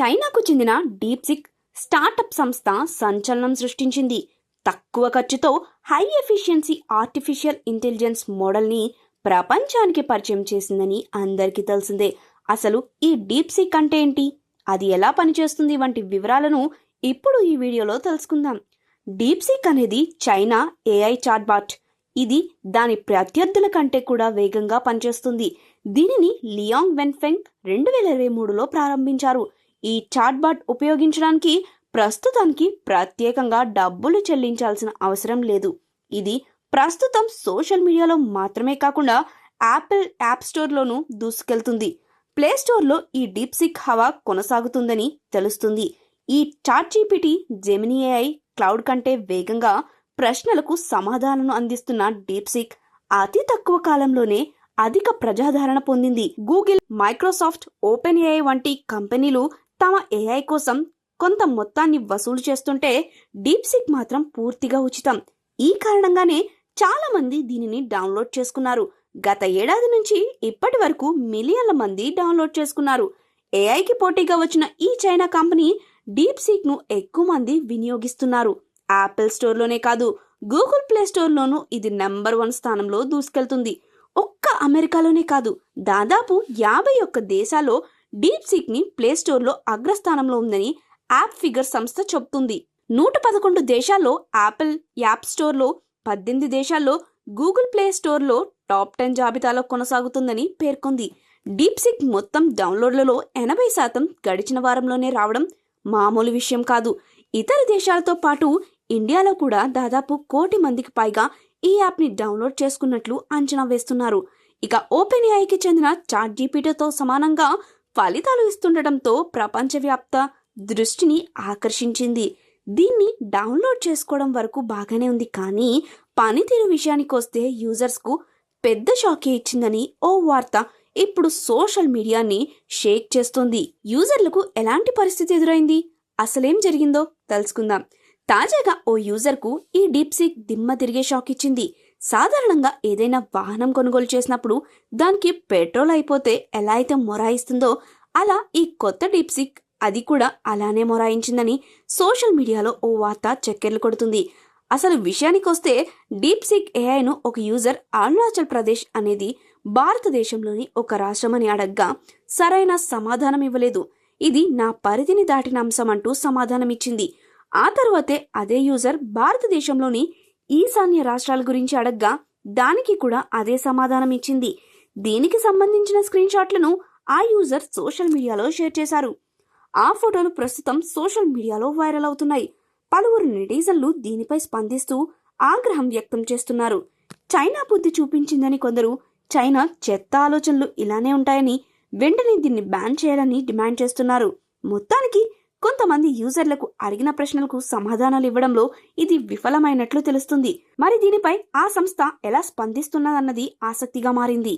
చైనాకు చెందిన డీప్సిక్ స్టార్టప్ సంస్థ సంచలనం సృష్టించింది. తక్కువ ఖర్చుతో హై ఎఫిషియన్సీ ఆర్టిఫిషియల్ ఇంటెలిజెన్స్ మోడల్ని ప్రపంచానికి పరిచయం చేసిందని అందరికీ తెలిసిందే. అసలు ఈ డీప్సిక్ అంటే ఏంటి? అది ఎలా పనిచేస్తుంది? వంటి వివరాలను ఇప్పుడు ఈ వీడియోలో తెలుసుకుందాం. డీప్సిక్ అనేది చైనా ఏఐ చాట్బాట్. ఇది దాని ప్రత్యర్థుల కంటే కూడా వేగంగా పనిచేస్తుంది. దీనిని లియాంగ్ వెన్ఫెంగ్ రెండు వేల ఇరవై మూడులో ప్రారంభించారు. ఈ చాట్బాట్ ఉపయోగించడానికి ప్రస్తుతానికి ప్రత్యేకంగా డబ్బులు చెల్లించాల్సిన అవసరం లేదు. ఇది ప్రస్తుతం సోషల్ మీడియాలో మాత్రమే కాకుండా యాపిల్ యాప్ స్టోర్లోనూ దూసుకెళ్తుంది. ప్లే స్టోర్లో ఈ డీప్సిక్ హవా కొనసాగుతుందని తెలుస్తుంది. ఈ chat GPT Gemini AI Claude కంటే వేగంగా ప్రశ్నలకు సమాధానం అందిస్తున్న డీప్సిక్ అతి తక్కువ కాలంలోనే అధిక ప్రజాదరణ పొందింది. గూగుల్ మైక్రోసాఫ్ట్ ఓపెన్ ఏఐ వంటి కంపెనీలు తమ ఏఐ కోసం కొంత మొత్తాన్ని వసూలు చేస్తుంటే డీప్సిక్ మాత్రం పూర్తిగా ఉచితం. ఈ కారణంగానే చాలా మంది దీనిని డౌన్లోడ్ చేసుకున్నారు. గత ఏడాది నుంచి ఇప్పటి వరకు మిలియన్ల మంది డౌన్లోడ్ చేసుకున్నారు. ఏఐకి పోటీగా వచ్చిన ఈ చైనా కంపెనీ డీప్ సీక్ను ఎక్కువ మంది వినియోగిస్తున్నారు. యాపిల్ స్టోర్లోనే కాదు గూగుల్ ప్లే స్టోర్లోనూ ఇది నెంబర్ వన్ స్థానంలో దూసుకెళ్తుంది. ఒక్క అమెరికాలోనే కాదు దాదాపు యాభై ఒక్క దేశాల్లో డీప్ సీక్ని ప్లే స్టోర్లో అగ్రస్థానంలో ఉందని యాప్ ఫిగర్ సంస్థ చెబుతుంది. నూట పదకొండు దేశాల్లో యాపిల్ యాప్ స్టోర్లో పద్దెనిమిది దేశాల్లో గూగుల్ ప్లే స్టోర్లో టాప్ టెన్ జాబితాలో కొనసాగుతుందని పేర్కొంది. డీప్సిక్ మొత్తం డౌన్లోడ్లలో ఎనభై శాతం గడిచిన వారంలోనే రావడం మామూలు విషయం కాదు. ఇతర దేశాలతో పాటు ఇండియాలో కూడా దాదాపు కోటి మందికి పైగా ఈ యాప్ని డౌన్లోడ్ చేసుకున్నట్లు అంచనా వేస్తున్నారు. ఇక ఓపెన్ ఏఐకి చెందిన చాట్ జీపీటీతో సమానంగా ఫలితాలు ఇస్తుండటంతో ప్రపంచవ్యాప్త దృష్టిని ఆకర్షించింది. దీన్ని డౌన్లోడ్ చేసుకోవడం వరకు బాగానే ఉంది. కానీ పనితీరు విషయానికి వస్తే యూజర్స్కు పెద్ద షాకే ఇచ్చిందని ఓ వార్త ఇప్పుడు సోషల్ మీడియాని షేక్ చేస్తుంది. యూజర్లకు ఎలాంటి పరిస్థితి ఎదురైంది? అసలేం జరిగిందో తెలుసుకుందాం. తాజాగా ఓ యూజర్కు ఈ డీప్సిక్ దిమ్మ తిరిగే షాక్ ఇచ్చింది. సాధారణంగా ఏదైనా వాహనం కొనుగోలు చేసినప్పుడు దానికి పెట్రోల్ అయిపోతే ఎలా అయితే మొరాయిస్తుందో అలా ఈ కొత్త డీప్సిక్ అది కూడా అలానే మొరాయించిందని సోషల్ మీడియాలో ఓ వార్త చక్కెర్లు కొడుతుంది. అసలు విషయానికి వస్తే డీప్సిక్ ఏఐను ఒక యూజర్ అరుణాచల్ ప్రదేశ్ అనేది భారతదేశంలోని ఒక రాష్ట్రమని అడగ్గా సరైన సమాధానం ఇవ్వలేదు. ఇది నా పరిధిని దాటిన అంశం అంటూ సమాధానమిచ్చింది. ఆ తర్వాతే అదే యూజర్ భారతదేశంలోని ఈశాన్య రాష్ట్రాల గురించి అడగ్గా దానికి కూడా అదే సమాధానం ఇచ్చింది. దీనికి సంబంధించిన స్క్రీన్ షాట్లను ఆ యూజర్ సోషల్ మీడియాలో షేర్ చేశారు. ఆ ఫోటోలు ప్రస్తుతం సోషల్ మీడియాలో వైరల్ అవుతున్నాయి. పలువురు నెటిజన్లు దీనిపై స్పందిస్తూ ఆగ్రహం వ్యక్తం చేస్తున్నారు. చైనా బుద్ధి చూపించిందని కొందరు చైనా చెత్త ఆలోచనలు ఇలానే ఉంటాయని వెంటనే దీన్ని బ్యాన్ చేయాలని డిమాండ్ చేస్తున్నారు. మొత్తానికి కొంతమంది యూజర్లకు అడిగిన ప్రశ్నలకు సమాధానాలు ఇవ్వడంలో ఇది విఫలమైనట్లు తెలుస్తుంది. మరి దీనిపై ఆ సంస్థ ఎలా స్పందిస్తున్నదన్నది ఆసక్తిగా మారింది.